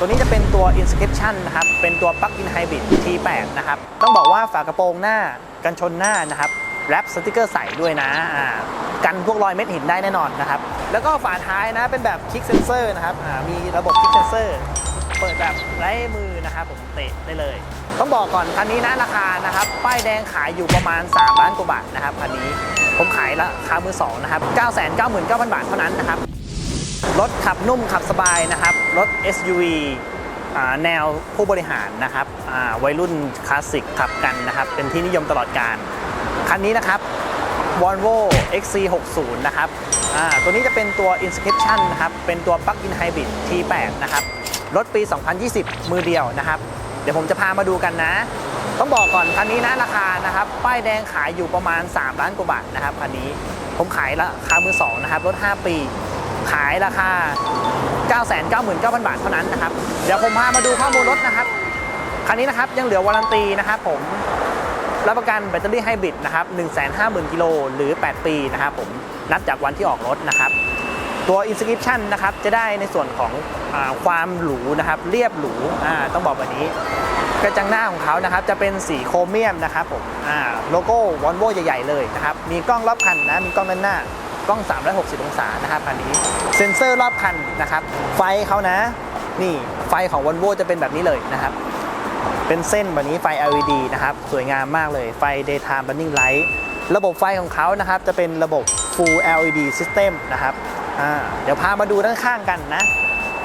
ตัวนี้จะเป็นตัว Inscription นะครับ เป็นตัว Plug-in Hybrid T8 นะครับ ต้องบอกว่าฝากระโปรงหน้า กันชนหน้านะครับ แรปสติกเกอร์ใส่ด้วยนะอ่ากันพวกรอยเม็ดหินได้แน่นอนนะครับ แล้วก็ฝาท้ายนะ เป็นแบบคลิกเซนเซอร์นะครับอ่ามีระบบคลิกเซนเซอร์ เปิดแบบไร้มือนะครับผมเตะได้เลย ต้องบอกก่อนคันนี้นะราคานะครับ ป้ายแดงขายอยู่ประมาณ 3 ล้านกว่าบาทนะครับคันนี้ ผมขายราคามือสองนะครับ 999,000 บาทเท่านั้นนะครับ รถขับนุ่มขับสบายนะครับ รถ SUV แนวผู้บริหารนะครับวัยรุ่นคลาสสิกขับกันนะครับ เป็นที่นิยมตลอดการ คันนี้นะครับ Volvo XC60 นะครับตัวนี้จะเป็นตัว Inscription นะครับ เป็นตัว Plug-in Hybrid T8 นะครับ รถปี 2020 มือเดียวนะครับ เดี๋ยวผมจะพามาดูกันนะ ต้องบอกก่อนคันนี้นะราคานะครับ ป้ายแดงขายอยู่ประมาณ 3 ล้านกว่าบาทนะครับคันนี้ ผมขายราคามือสองนะครับ รถ 5 ปี ขายราคา 999,000 บาทเท่านั้นนะครับ เดี๋ยวผมพามาดูข้อมูลรถนะครับ คันนี้นะครับยังเหลือวารันตีนะครับผม รับประกันแบตเตอรี่ไฮบริดนะครับ 150,000 กิโลหรือ 8 ปีนะครับผม นับจากวันที่ออกรถนะครับ ตัว Inscription นะครับ จะได้ในส่วนของอความหรูนะครับ เรียบหรู ต้องบอกแบบนี้กระจังหน้าของเขานะครับจะเป็นสีโครเมียมนะครับผมโลโก้วอลโวใหญ่ ๆ เลยนะครับ มีกล้องรอบคันนะ มีกล้องด้านหน้า กล้อง 360 องศานะครับคันนี้เซ็นเซอร์รอบคันนะครับ ไฟเขานะ นี่ไฟของวอลโวจะเป็นแบบนี้เลยนะครับ เป็นเส้นแบบนี้ไฟ LED นะครับ สวยงามมากเลยไฟ daytime running light ระบบไฟของเขานะครับ จะเป็นระบบ full LED system นะครับเดี๋ยวพามาดูด้านข้างกันนะ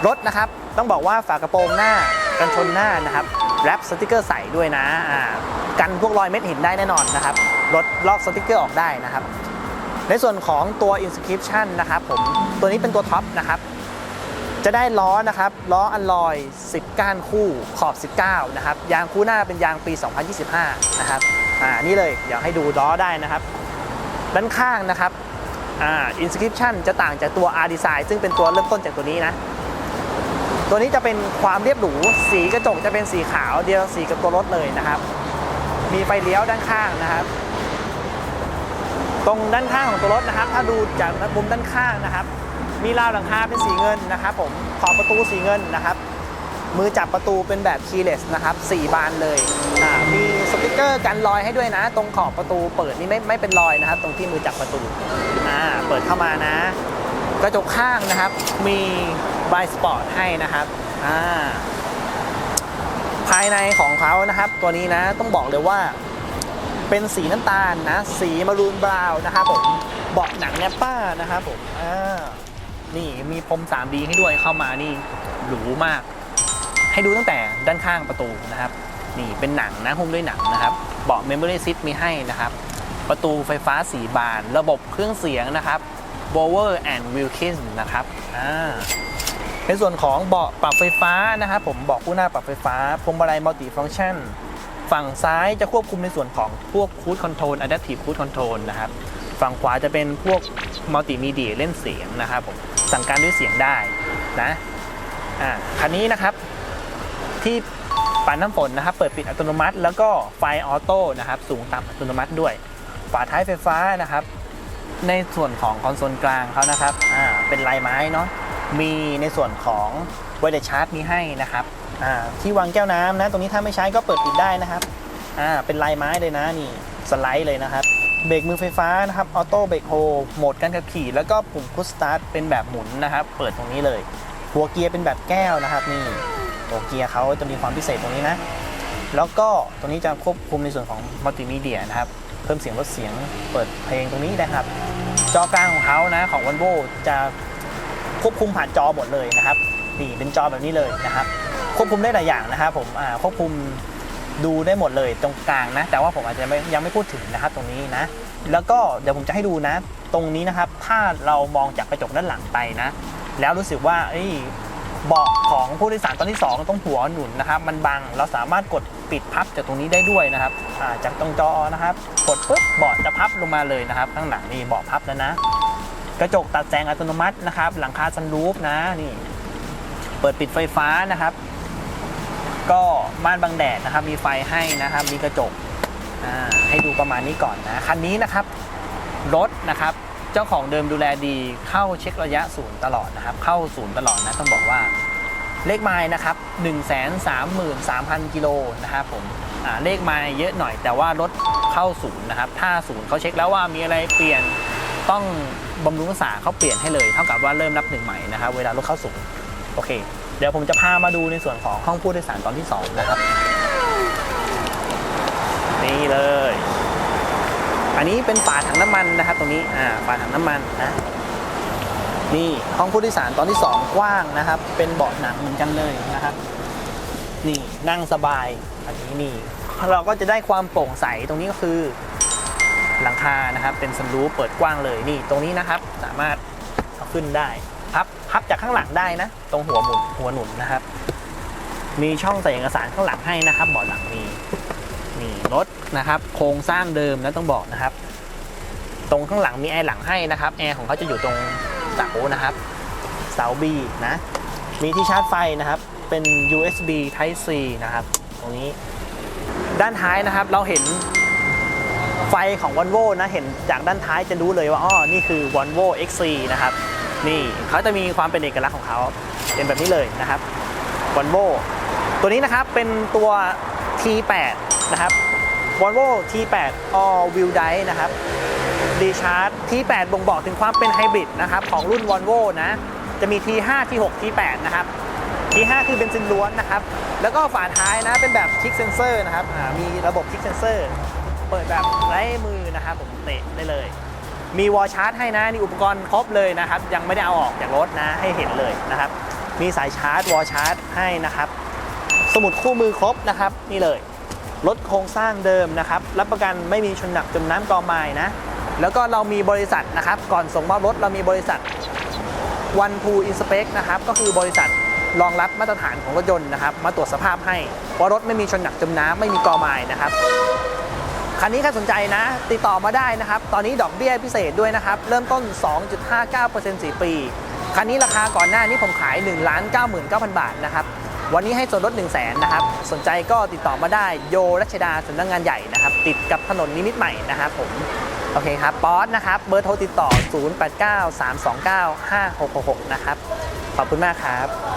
รถนะครับ ต้องบอกว่าฝากระโปรงหน้ากันชนหน้านะครับแรปสติกเกอร์ใส่ด้วยนะกันพวกรอยเม็ดหินได้แน่นอนนะครับ รถลอกสติกเกอร์ออกได้นะครับ ในส่วนของตัว inscription นะครับผมตัวนี้เป็นตัวท็อปนะครับจะได้ล้อนะครับล้ออัลลอย 10 ก้านคู่ขอบ 19 นะครับยางคู่หน้าเป็นยางปี 2025 นะครับอ่านี่เลยอยากให้ดูล้อได้นะครับ ด้านข้างนะครับอ่า inscription จะต่างจากตัว R design ซึ่งเป็นตัวเริ่มต้นจากตัวนี้นะตัวนี้จะเป็นความเรียบหรู สีกระจกจะเป็นสีขาวเดียวสีกับตัวรถเลยนะครับ มีไฟเลี้ยวด้านข้างนะครับ ตรงด้านข้างของตัวรถนะครับ ถ้าดูจากมุมด้านข้างนะครับ มีราวหลังคาเป็นสีเงินนะครับผมขอบประตูสีเงินนะครับ มือจับประตูเป็นแบบ keyless นะครับ4บานเลยมีสติกเกอร์กันรอยให้ด้วยนะ ตรงขอบประตูเปิดนี่ไม่ไม่เป็นรอยนะครับ ตรงที่มือจับประตูเปิดเข้ามานะ กระจกข้างนะครับ มีบายสปอร์ตให้นะครับภายในของเขานะครับ ตัวนี้นะต้องบอกเลยว่า เป็นสีน้ำตาลนะ สีมารูนบราวน์นะครับผมเบาะหนังแนปป้านะครับผมอ่านี่มีพรม 3D ให้ด้วยเข้ามานี่หรูมาก ให้ดูตั้งแต่ด้านข้างประตูนะครับ นี่เป็นหนังนะหุ้มด้วยหนังนะครับ เบาะ Memory Seat มีให้นะครับ ประตูไฟฟ้าสีบาน ระบบเครื่องเสียงนะครับ Bower and Wilkins นะครับอ่าในส่วนของเบาะปรับไฟฟ้านะครับผมเบาะคู่หน้าปรับไฟฟ้าพวงมาลัยมัลติฟังชัน ฝั่งซ้ายจะควบคุมในส่วนของพวกคูดคอนโทรลอะดัพทีฟคูดคอนโทรลนะครับ ฝั่งขวาจะเป็นพวกมัลติมีเดียเล่นเสียงนะครับผมสั่งการด้วยเสียงได้นะอ่าคันนี้นะครับที่ปัดน้ำฝนนะครับ เปิดปิดอัตโนมัติ แล้วก็ไฟออโต้นะครับ สูงต่ำอัตโนมัติด้วย ฝาท้ายไฟฟ้านะครับ ในส่วนของคอนโซลกลางเขานะครับอ่าเป็นลายไม้เนาะ มีในส่วนของไวเดชาร์จมีให้นะครับที่วางแก้วน้ำนะ ตรงนี้ถ้าไม่ใช้ก็เปิดปิดได้นะครับเป็นลายไม้เลยนะนี่สไลด์เลยนะครับเบรกมือไฟฟ้านะครับออโต้เบรกโฮโหมดการขับขี่ แล้วก็ปุ่มพุชสตาร์ทเป็นแบบหมุนนะครับ เปิดตรงนี้เลย หัวเกียร์เป็นแบบแก้วนะครับ นี่หัวเกียร์เขาจะมีความพิเศษตรงนี้นะ แล้วก็ตรงนี้จะควบคุมในส่วนของมัลติมีเดียนะครับ เพิ่มเสียงลดเสียงเปิดเพลงตรงนี้นะครับ จอกลางของเขานะของ v ันโวจะ ควบคุมผ่านจอหมดเลยนะครับนี่เป็นจอแบบนี้เลยนะครับ ควบคุมได้หลายอย่างนะครับผมควบคุมดูได้หมดเลยตรงกลางนะแต่ว่าผมอาจจะยังไม่พูดถึงนะครับตรงนี้นะ แล้วก็เดี๋ยวผมจะให้ดูนะ ตรงนี้นะครับ ถ้าเรามองจากกระจกด้านหลังไปนะ แล้วรู้สึกว่าเอ้ยเบาะของผู้โดยสารตอนที่ 2 ตรงหัวหนุนนะครับ มันบังเราสามารถกดปิดพับจากตรงนี้ได้ด้วยนะครับจากตรงจอนะครับ กดปุ๊บเบาะจะพับลงมาเลยนะครับ ข้างหลังนี่เบาะพับแล้วนะ กระจกตัดแสงอัตโนมัตินะครับ หลังคาซันรูฟนะนี่เปิดปิดไฟฟ้านะครับ ก็ม่านบังแดดนะครับ มีไฟให้นะครับ มีกระจกให้ดูประมาณนี้ก่อนนะคันนี้นะครับรถนะครับเจ้าของเดิมดูแลดีเข้าเช็คระยะศูนย์ตลอดนะครับ เข้าศูนย์ตลอดนะต้องบอกว่าเลขไมล์นะครับ 133,000 กิโลนะครับผมเลขไมล์เยอะหน่อยแต่ว่ารถเข้าศูนย์นะครับ ถ้าศูนย์เขาเช็คแล้วว่ามีอะไรเปลี่ยน ต้องบำรุงรักษาเขาเปลี่ยนให้เลยเท่ากับว่าเริ่มนับหนึ่งใหม่นะครับเวลารถเข้าศูนย์โอเค เดี๋ยวผมจะพามาดูในส่วนของห้องผู้โดยสารตอนที่ 2 นะครับ นี่เลย อันนี้เป็นฝาถังน้ำมันนะครับ ตรงนี้อ่าฝาถังน้ำมันนะนี่ห้องผู้โดยสารตอนที่ 2 กว้างนะครับ เป็นเบาะหนังเหมือนกันเลยนะครับ นี่นั่งสบายอันนี้นี่เราก็จะได้ความโปร่งใสตรงนี้ก็คือ คานะครับ เป็นซันรูฟเปิดกว้างเลยนี่ ตรงนี้นะครับสามารถเอาขึ้นได้พับพับจากข้างหลังได้นะ ตรงหัวหมุนหัวหนุนนะครับ มีช่องใส่เอกสารข้างหลังให้นะครับเบาะหลังมีนี่รถนะครับ โครงสร้างเดิมนะต้องบอกนะครับ ตรงข้างหลังมีแอร์หลังให้นะครับแอร์ของเขาจะอยู่ตรงเสานะครับเสา B นะมีที่ชาร์จไฟนะครับ เป็น USB Type C นะครับ ตรงนี้ ด้านท้ายนะครับเราเห็น ไฟของ Volvo นะเห็นจากด้านท้ายจะรู้เลยว่าอ๋อนี่คือ Volvo XC นะครับนี่เขาจะมีความเป็นเอกลักษณ์ของเขาเป็นแบบนี้เลยนะครับ Volvo ตัวนี้นะครับเป็นตัว T8 นะครับ Volvo T8 All Wheel Drive นะครับดีชาร์จ T8 บ่งบอกถึงความเป็นไฮบริดนะครับของรุ่น Volvo นะจะมี T5 T6 T8 นะครับ T5 คือเบนซินล้วนนะครับ แล้วก็ฝาท้ายนะเป็นแบบคลิกเซนเซอร์นะครับมีระบบคลิกเซนเซอร์ เปิดแบบไร้มือนะครับผมเตะได้เลย มีวอลชาร์จให้นะนี่อุปกรณ์ครบเลยนะครับ ยังไม่ได้เอาออกจากรถนะให้เห็นเลยนะครับ มีสายชาร์จวอลชาร์จให้นะครับ สมุดคู่มือครบนะครับนี่เลยรถโครงสร้างเดิมนะครับ รับประกันไม่มีชนหนักจมน้ำกอไม้นะ แล้วก็เรามีบริษัทนะครับ ก่อนส่งมอบรถเรามีบริษัท One to Inspect นะครับ ก็คือบริษัทรองรับมาตรฐานของรถยนต์นะครับ มาตรวจสภาพให้ว่ารถไม่มีชนหนักจมน้ำไม่มีกอไม้นะครับ คันนี้ใครสนใจนะ ติดต่อมาได้นะครับ ตอนนี้ดอกเบี้ยพิเศษด้วยนะครับ เริ่มต้น 2.59% 4ปี คันนี้ราคาก่อนหน้านี้ผมขาย 1 9 9 0 0 0 บาทนะครับ วันนี้ให้ส่วนลด 1 0 0 0 0แนะครับ สนใจก็ติดต่อมาได้โยรัชดาสำนักงานใหญ่นะครับ ติดกับถนนนิมิตใหม่นะครับผม โอเคครับ ป๊อตนะครับ เบอร์โทรติดต่อ 0893295666 นะครับ ขอบคุณมากครับ